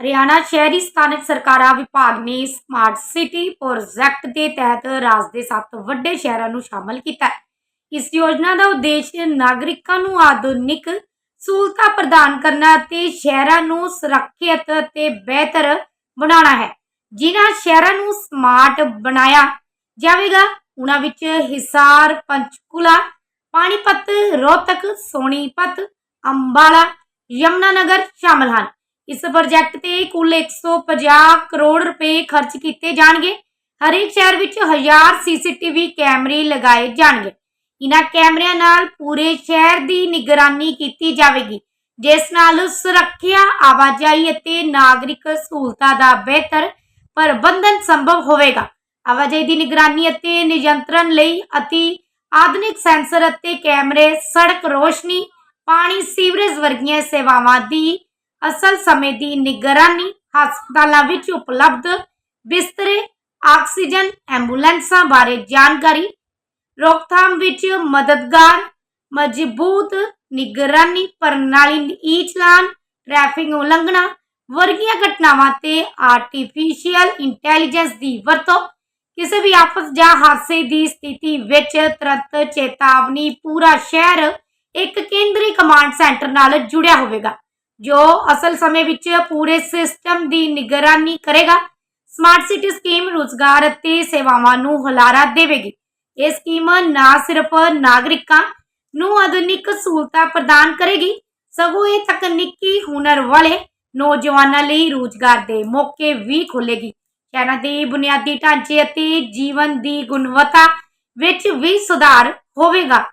ਹਰਿਆਣਾ ਸ਼ਹਿਰੀ ਸਥਾਨਕ ਸਰਕਾਰਾਂ ਵਿਭਾਗ ਨੇ ਸਮਾਰਟ ਸਿਟੀ ਪ੍ਰੋਜੈਕਟ ਦੇ ਤਹਿਤ ਰਾਜ ਦੇ ਸੱਤ ਵੱਡੇ ਸ਼ਹਿਰਾਂ ਨੂੰ ਸ਼ਾਮਲ ਕੀਤਾ ਹੈ। ਇਸ ਯੋਜਨਾ ਦਾ ਉਦੇਸ਼ ਨਾਗਰਿਕਾਂ ਨੂੰ ਆਧੁਨਿਕ ਸਹੂਲਤਾਂ ਪ੍ਰਦਾਨ ਕਰਨਾ ਅਤੇ ਸ਼ਹਿਰਾਂ ਨੂੰ ਸੁਰੱਖਿਅਤ ਅਤੇ ਬਿਹਤਰ ਬਣਾਉਣਾ ਹੈ। ਜਿਨ੍ਹਾਂ ਸ਼ਹਿਰਾਂ ਨੂੰ ਸਮਾਰਟ ਬਣਾਇਆ ਜਾਵੇਗਾ ਉਹਨਾਂ ਵਿੱਚ ਹਿਸਾਰ, ਪੰਚਕੂਲਾ, ਪਾਣੀਪਤ, ਰੋਹਤਕ, ਸੋਨੀਪਤ, ਅੰਬਾਲਾ, ਯਮੁਨਾਨਗਰ ਸ਼ਾਮਲ ਹਨ। ਇਸ ਪ੍ਰੋਜੈਕਟ ਤੇ ਕੁੱਲ 150 ਕਰੋੜ ਰੁਪਏ ਖਰਚ ਕੀਤੇ ਜਾਣਗੇ। ਹਰੇਕ ਸ਼ਹਿਰ ਵਿੱਚ 1000 ਸੀਸੀਟੀਵੀ ਕੈਮਰੇ ਲਗਾਏ ਜਾਣਗੇ। ਇਨ੍ਹਾਂ ਕੈਮਰਿਆਂ ਨਾਲ ਪੂਰੇ ਸ਼ਹਿਰ ਦੀ ਨਿਗਰਾਨੀ ਕੀਤੀ ਜਾਵੇਗੀ, ਜਿਸ ਨਾਲ ਸੁਰੱਖਿਆ, ਆਵਾਜਾਈ ਅਤੇ ਨਾਗਰਿਕ ਸਹੂਲਤਾਂ ਦਾ ਬਿਹਤਰ ਪ੍ਰਬੰਧਨ ਸੰਭਵ ਹੋਵੇਗਾ। ਆਵਾਜਾਈ ਦੀ ਨਿਗਰਾਨੀ ਅਤੇ ਨਿਯੰਤਰਣ ਲਈ ਅਤੀ ਆਧੁਨਿਕ ਸੈਂਸਰ ਅਤੇ ਕੈਮਰੇ, ਸੜਕ ਰੋਸ਼ਨੀ, ਪਾਣੀ, ਸੀਵਰੇਜ ਵਰਗੀਆਂ ਸੇਵਾਵਾਂ ਦੀ ਅਸਲ ਸਮੇਂ ਦੀ ਨਿਗਰਾਨੀ ਹਸਪਤਾਲਾਂ ਵਿੱਚ ਉਪਲਬਧ ਬਿਸਤਰੇ, ਆਕਸੀਜਨ, ਐਂਬੂਲੈਂਸਾਂ ਬਾਰੇ ਜਾਣਕਾਰੀ, ਰੋਕਥਾਮ ਵਿੱਚ ਮਦਦਗਾਰ, ਮਜ਼ਬੂਤ ਨਿਗਰਾਨੀ ਪ੍ਰਣਾਲੀ ਈ ਟ੍ਰੈਫਿਕ ਉਲੰਘਣਾ, ਵਰਗੀਆਂ ਘਟਨਾਵਾਂ ਤੇ ਆਰਟੀਫੀਸ਼ੀਅਲ ਇੰਟੈਲੀਜੈਂਸ ਦੀ ਵਰਤੋਂ, ਕਿਸੇ ਵੀ ਆਫਤ ਜਾਂ ਹਾਦਸੇ ਦੀ ਸਥਿਤੀ ਵਿੱਚ ਤੁਰੰਤ ਚੇਤਾਵਨੀ, ਪੂਰਾ ਸ਼ਹਿਰ ਇੱਕ ਕੇਂਦਰੀ ਕਮਾਂਡ ਸੈਂਟਰ ਨਾਲ ਜੁੜਿਆ ਹੋਵੇਗਾ। ਜੋ ਅਸਲ ਸਮੇਂ ਵਿੱਚ ਪੂਰੇ ਸਿਸਟਮ ਦੀ ਨਿਗਰਾਨੀ ਕਰੇਗਾ ਸਮਾਰਟ ਸਿਟੀ ਸਕੀਮ ਰੁਜ਼ਗਾਰ ਅਤੇ ਸੇਵਾਵਾਂ ਨੂੰ ਹੁਲਾਰਾ ਦੇਵੇਗੀ। ਇਹ ਸਕੀਮ ਨਾ ਸਿਰਫ ਨਾਗਰਿਕਾਂ ਨੂੰ ਆਧੁਨਿਕ ਸਹੂਲਤਾਂ ਪ੍ਰਦਾਨ ਕਰੇਗੀ, ਸਗੋਂ ਇਹ ਤਕਨੀਕੀ ਹੁਨਰ ਵਾਲੇ ਨੌਜਵਾਨਾਂ ਲਈ ਰੁਜ਼ਗਾਰ ਦੇ ਮੌਕੇ ਵੀ ਖੋਲੇਗੀ ਸ਼ਹਿਰਾਂ ਦੇ ਬੁਨਿਆਦੀ ਢਾਂਚੇ ਅਤੇ ਜੀਵਨ ਦੀ ਗੁਣਵੱਤਾ ਵਿੱਚ ਵੀ ਸੁਧਾਰ ਹੋਵੇਗਾ।